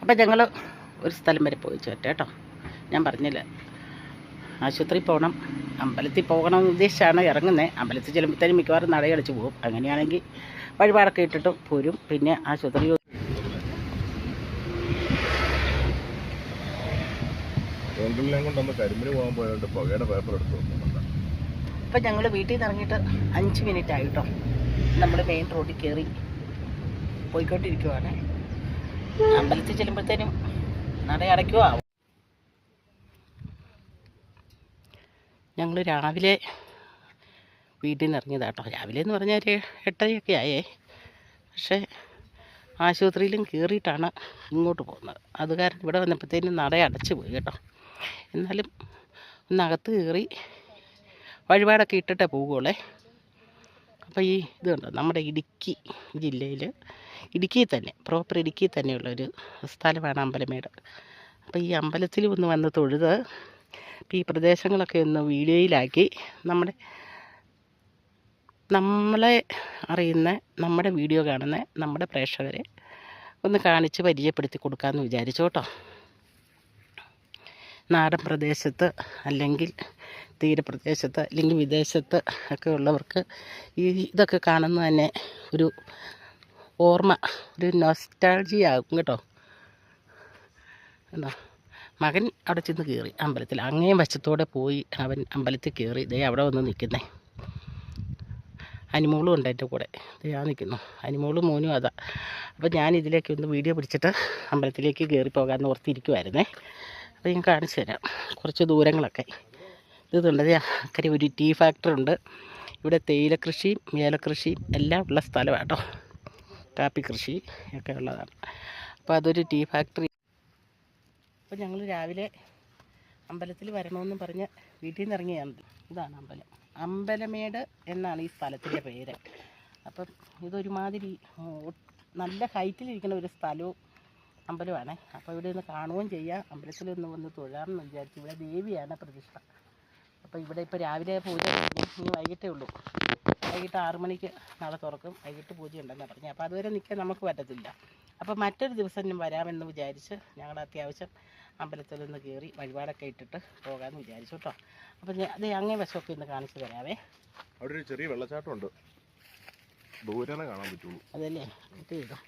അപ്പം ഞങ്ങൾ ഒരു സ്ഥലം വരെ പോയി ചോറ്റ കേട്ടോ. ഞാൻ പറഞ്ഞില്ല ആശുപത്രിയിൽ പോകണം അമ്പലത്തിൽ പോകണം എന്ന് ഉദ്ദേശിച്ചാണ് ഇറങ്ങുന്നത് അമ്പലത്തിൽ ചെല്ലുമ്പോഴത്തേനും മിക്കവാറും നടയടിച്ച് പോകും. അങ്ങനെയാണെങ്കിൽ വഴിപാടൊക്കെ ഇട്ടിട്ട് പോരും. പിന്നെ ആശുപത്രി അപ്പം ഞങ്ങൾ വീട്ടിൽ നിന്ന് ഇറങ്ങിയിട്ട് അഞ്ച് മിനിറ്റ് ആയിട്ടോ നമ്മൾ മെയിൻ റോഡിൽ കയറി പോയിക്കൊണ്ടിരിക്കുവാണ്. അമ്പലത്തിൽ ചെല്ലുമ്പോഴത്തേനും നട അടയ്ക്കുക. ഞങ്ങൾ രാവിലെ വീട്ടിൽ നിന്ന് ഇറങ്ങിയതാട്ടോ രാവിലെ എന്ന് പറഞ്ഞാൽ ഒരു എട്ടരയൊക്കെ ആയേ. പക്ഷേ ആശുപത്രിയിലും കയറിയിട്ടാണ് ഇങ്ങോട്ട് പോകുന്നത്. അത് കാരണം ഇവിടെ വന്നപ്പോഴത്തേനും നട അടച്ചു പോയി കേട്ടോ. എന്നാലും ഒന്നകത്ത് കയറി വഴിപാടൊക്കെ ഇട്ടിട്ടേ പോവുകയുള്ളേ. അപ്പോൾ ഈ ഇത് കണ്ടോ നമ്മുടെ ഇടുക്കി ജില്ലയിൽ ഇടുക്കിയിൽ തന്നെ പ്രോപ്പർ ഇടുക്കിയിൽ തന്നെയുള്ള ഒരു സ്ഥലമാണ് അമ്പലമേട്. അപ്പോൾ ഈ അമ്പലത്തിൽ ഒന്ന് വന്ന് തൊഴുത് ഈ പ്രദേശങ്ങളൊക്കെ ഒന്ന് വീഡിയോയിലാക്കി നമ്മുടെ നമ്മളെ അറിയുന്ന നമ്മുടെ വീഡിയോ കാണുന്ന നമ്മുടെ പ്രേക്ഷകരെ ഒന്ന് കാണിച്ച് പരിചയപ്പെടുത്തി കൊടുക്കാമെന്ന് വിചാരിച്ചു കേട്ടോ. നാടൻ പ്രദേശത്ത് അല്ലെങ്കിൽ തീരപ്രദേശത്ത് അല്ലെങ്കിൽ വിദേശത്ത് ഒക്കെ ഉള്ളവർക്ക് ഈ ഇതൊക്കെ കാണുന്നത് തന്നെ ഒരു ഓർമ്മ ഒരു നൊസ്റ്റാൾജി ആകും കേട്ടോ. എന്താ മകൻ അവിടെ ചെന്ന് കയറി അമ്പലത്തിൽ. അങ്ങേ വശത്തോടെ പോയി അവൻ അമ്പലത്തിൽ കയറി ദേ അവിടെ വന്ന് നിൽക്കുന്നേ. അനിമോളും ഉണ്ട് എന്റെ കൂടെ. ഞാൻ നിൽക്കുന്നു. അനിമോളും മോനും അതാ. അപ്പോൾ ഞാൻ ഇതിലേക്ക് ഒന്ന് വീഡിയോ പിടിച്ചിട്ട് അമ്പലത്തിലേക്ക് കയറി പോകാമെന്ന് ഓർത്തിരിക്കുമായിരുന്നേ അപ്പോൾ ഞാൻ കാണിച്ചു തരാം. കുറച്ച് ദൂരങ്ങളൊക്കെ. ഇതുണ്ട് അക്കരെ ഒരു ടീ ഫാക്ടറി ഉണ്ട്. ഇവിടെ തേയില കൃഷിയും ഏലക്കൃഷിയും എല്ലാം ഉള്ള സ്ഥലമാണ് കേട്ടോ കാപ്പി കൃഷി ഒക്കെ ഉള്ളതാണ്. അപ്പോൾ അതൊരു ടീ ഫാക്ടറി. അപ്പോൾ ഞങ്ങൾ രാവിലെ അമ്പലത്തിൽ വരണമെന്ന് പറഞ്ഞ് വീട്ടിൽ നിന്ന് ഇറങ്ങിയാണ്. ഇതാണ് അമ്പലം. അമ്പലമേട് എന്നാണ് ഈ സ്ഥലത്തിന്റെ പേര്. അപ്പം ഇതൊരുമാതിരി നല്ല ഹൈറ്റിലിരിക്കുന്ന ഒരു സ്ഥലവും അമ്പലമാണ്. അപ്പോൾ ഇവിടെ ഒന്ന് കാണുകയും ചെയ്യാം. അമ്പലത്തിലൊന്ന് വന്ന് തൊഴാമെന്ന് വിചാരിച്ചു. ഇവിടെ ദേവിയാണ് പ്രതിഷ്ഠ. അപ്പോൾ ഇവിടെ ഇപ്പോൾ രാവിലെ പൂജ ഇനി വൈകിട്ടേ ഉള്ളൂ. വൈകിട്ട് ആറു മണിക്ക് നാളെ തുറക്കും. വൈകിട്ട് പൂജ ഉണ്ടെന്നാണ് പറഞ്ഞത് അപ്പോൾ അതുവരെ നിൽക്കാൻ നമുക്ക് പറ്റത്തില്ല. അപ്പോൾ മറ്റൊരു ദിവസം ഞാൻ വരാമെന്ന് വിചാരിച്ച് ഞങ്ങൾ അത്യാവശ്യം അമ്പലത്തിൽ നിന്ന് കയറി വഴിപാടൊക്കെ ഇട്ടിട്ട് പോകാമെന്ന് വിചാരിച്ചു കേട്ടോ. അപ്പോൾ ഞാൻ അതെ അങ്ങേ വശമൊക്കെ ഇന്ന് കാണിച്ചു തരാവേ. അവിടെ ഒരു ചെറിയ വെള്ളച്ചാട്ടം ഉണ്ട് ദൂരെ കാണാൻ പറ്റുള്ളൂ. അതല്ലേ? ഇത് ചെയ്തോ